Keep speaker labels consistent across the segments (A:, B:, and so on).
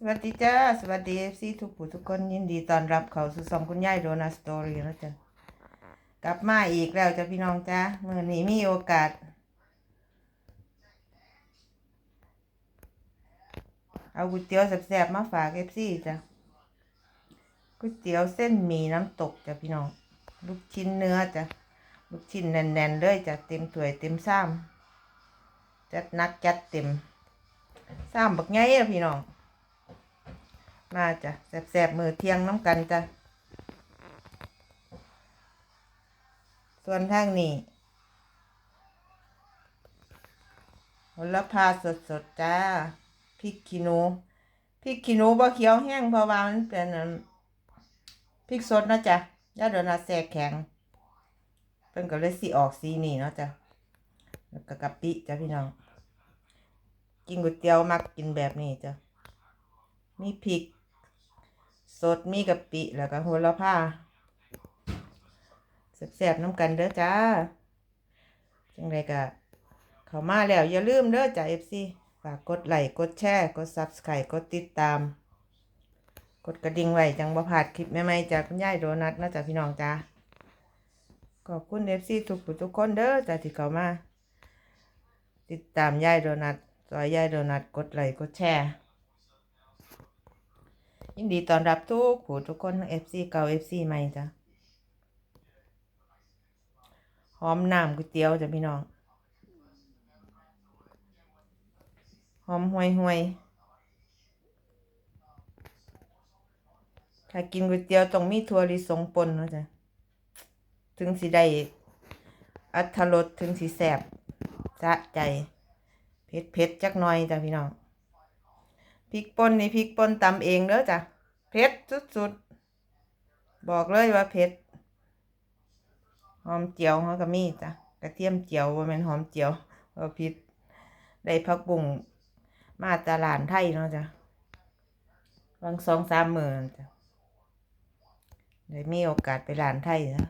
A: สวัสดีจ้า สวัสดีเอฟซีทุกผู้ทุกคนยินดีต้อนรับเข้าสู่สองคุณยายโดนาสตอรี่แล้วจ้ะกลับมาอีกแล้วจ้ะพี่น้องจ้าเมื่อนี้มีโอกาส เอาก๋วยเตี๋ยวแซ่บๆมาฝากเอฟซีจ้ะก๋วยเตี๋ยวเส้นหมี่น้ำตกจ้ะพี่น้อง ลูกชิ้นเนื้อจ้ะลูกชิ้นแน่นๆเลยจ้ะเต็มถ้วยเต็มซ้ำจัดนักจัดเต็มซ้ำบักไงอะพี่น้อง มาจ้ะแสบๆมือเที่ยงน้ำกันจ้ะส่วนทางนี้ผลพาสดๆจ้าพริกขี้หนูพริกขี้หนูบ่เขียวแห้งเพราะว่ามันเป็นอันพริกสดนะจ้ะยาโดนาแซ่แข็งเพิ่นก็เลยสีออกสีนี่เนาะจ้ะแล้วก็กะปิจ้ะพี่น้อง กินก๋วยเตี๋ยวมักกินแบบนี้จ้ะมีพริก สดมีกะปิแล้วก็โหระพาแซ่บๆน้ำกันเด้อจ้า จังไรก็เข้ามาแล้ว อย่าลืมเด้อจ้า FC ฝากกดไลค์กดแชร์กด Subscribe กดติดตาม กดกระดิ่งไว้จังบ่พลาดคลิปใหม่ๆจากคุณยายโดนัทนะจ้าพี่น้องจ้าขอบคุณ FC ทุกผู้ทุกคนเด้อจ้าที่เข้ามา ติดตามยายโดนัทซอยยายโดนัทกดไลค์กดแชร์ ยินดีต้อนรับทุกผู้ทุกคนทั้ง FC เก่า FC ใหม่จ้ะหอมน้ำก๋วยเตี๋ยวจ้ะพี่น้องหอมห่วยห่วยถ้ากินก๋วยเตี๋ยวต้องมีถั่วลิสงปนเนาะจ้ะถึงสิได้อัตรสถึงสิแสบสะใจ เผ็ดเผ็ดจักหน่อยจ้ะพี่น้อง พริกป่นนี่พริกป่นตำเองเด้อจ้ะเผ็ดสุดๆ บอกเลยว่าเผ็ดหอมเจียวเขาก็มีจ้ะกระเทียมเจียวว่าเป็นหอมเจียวว่าผิดได้ผักบุ้งมาตลาดไทยเนาะจ้ะบางสองสามหมื่นจ้ะได้มีโอกาสไปร้านไทยนะ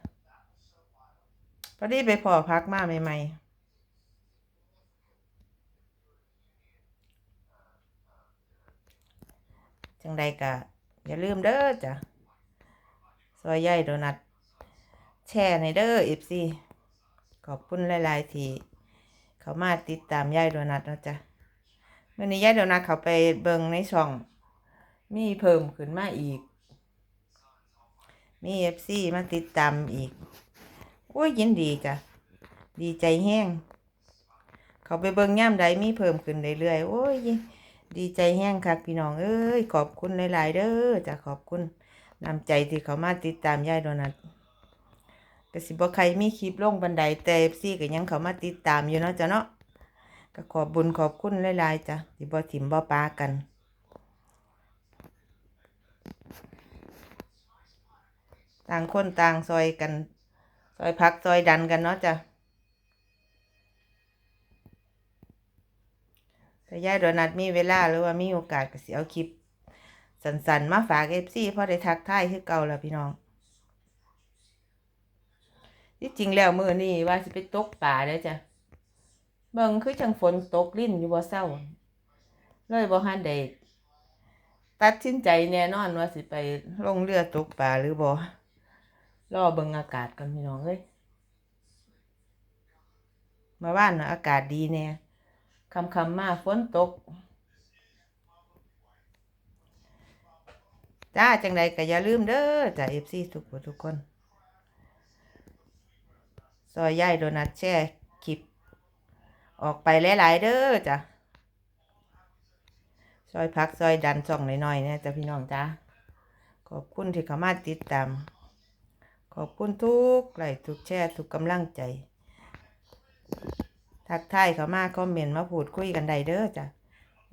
A: พอดีไปพอพักมาใหม่ๆ จังใดก็อย่าลืมเด้อจ้ะซอยใหญ่โดนัทแช่ในเด้อเอฟซีขอบคุณหลายๆที่เขามาติดตามยายโดนัทนะจ๊ะเมื่อนี้ยายโดนัทเขาไปเบิงในช่อง มีเพิ่มขึ้นมาอีก มีเอฟซีมาติดตามอีกโอ้ยยินดีจ้ะดีใจแห้ง เขาไปเบิงย่ามใดมีเพิ่มขึ้นเรื่อยๆโอ้ย ดีใจแห้งคักพี่น้องเอ้ยขอบคุณหลายๆเด้อจ้ะขอบคุณนำใจที่เขามาติดตามยายโดนัทก็สิบ่ใครมีคลิปลงบันไดแต่ซี่ก็ยังเขามาติดตามอยู่เนาะจ้ะเนาะก็ขอบบุญขอบคุณหลายๆจ้ะที่บ่ถิ่มบ่ปากันต่างคนต่างซอยกัน ซอยพักซอยดันกันเนาะจ้ะ ถ้ายายโดนัทมีเวลาหรือว่ามีโอกาสก็สิเอาคลิปสันๆมาฝากเอฟซีพอได้ทักทายคือเก่าแล้วพี่น้องที่จริงแล้วมือนี้ว่าสิไปตกป่าเด้อจ้ะเบิ่งคือจังฝนตกลิ้นอยู่บ่เศร้า เลยบ่ทันได้ตัดสินใจแน่นอนว่าสิไปลงเรือตกป่าหรือบ่รอเบิ่งอากาศก่อนพี่น้องเอ้ยมาว่านนะอากาศดีแน่ คำคำมาฝนตก จ้า จังใดก็อย่าลืมเด้อจ้าเอฟซีทุกคนทุกคน ซอยย่ายโดนัทแช่คลิป ออกไปหลาย ๆ เด้อจ้ะซอยพักซอยดันส่องหน่อยๆเนี่ยจ้ะพี่น้องจ้าขอบคุณที่เข้ามาติดตาม ขอบคุณทุกไลค์ทุกแชร์ทุกกำลังใจ ทักทายเขามาคอมเมนต์มาพูดคุยกันได้เด้อจ้ะ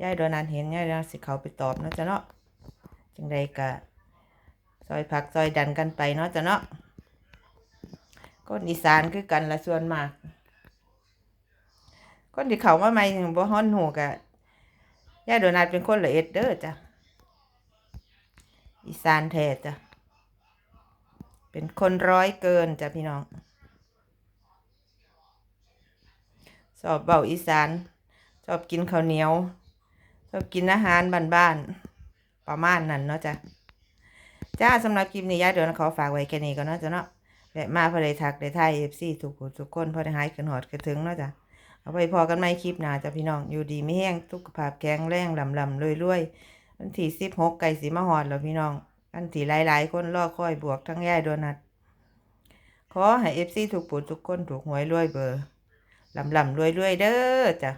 A: ยายโดนันเห็นยายดนันสิเขาไปตอบเนาะจ้ะเนาะจังใดกะซอยผักซอยดันกันไปเนาะจ้ะเนาะคนอีสานคือกันละส่วนมาก คนที่เขามาใหม่ถึงบ่ฮ้อนหูกะยายโดนัทเป็นคนละเอ็ดเด้อจ้ะอีสานแท้จ้ะเป็นคนร้อยเกินจ้ะพี่น้อง ช อบเบาอีสาน ชอบกินข้าวเหนียว ชอบกินอาหารบ้านๆ ประมาณนั้นเนาะจ้ะ จ้าสำหรับคลิปนี้ยาเดี๋ยวขอฝากไว้แค่นี้ก่อนเนาะจ้ะเนาะแวะมาพอได้ทักได้ทายเอฟซีทุกคนทุกคนพอได้หายกันหอดกันถึงเนาะจ้ะ เอาไปพอกันไหมคลิปหน้าจ้ะพี่น้อง อยู่ดีไม่แห้งสุขภาพแข็งแรงลำลำรวยรวยวันที่สิบหกไก่สีมาหอดแล้วพี่น้องวันที่หลายๆ คนรอคอยบวกทั้งยายโดนัทขอให้เอฟซีถูกปุดทุกคนถูกหวยรวยเบอร์ ลำลำรวยรวยๆเด้อจ้ะ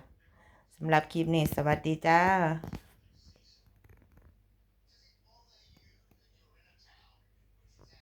A: สำหรับคลิปนี้สวัสดีจ้า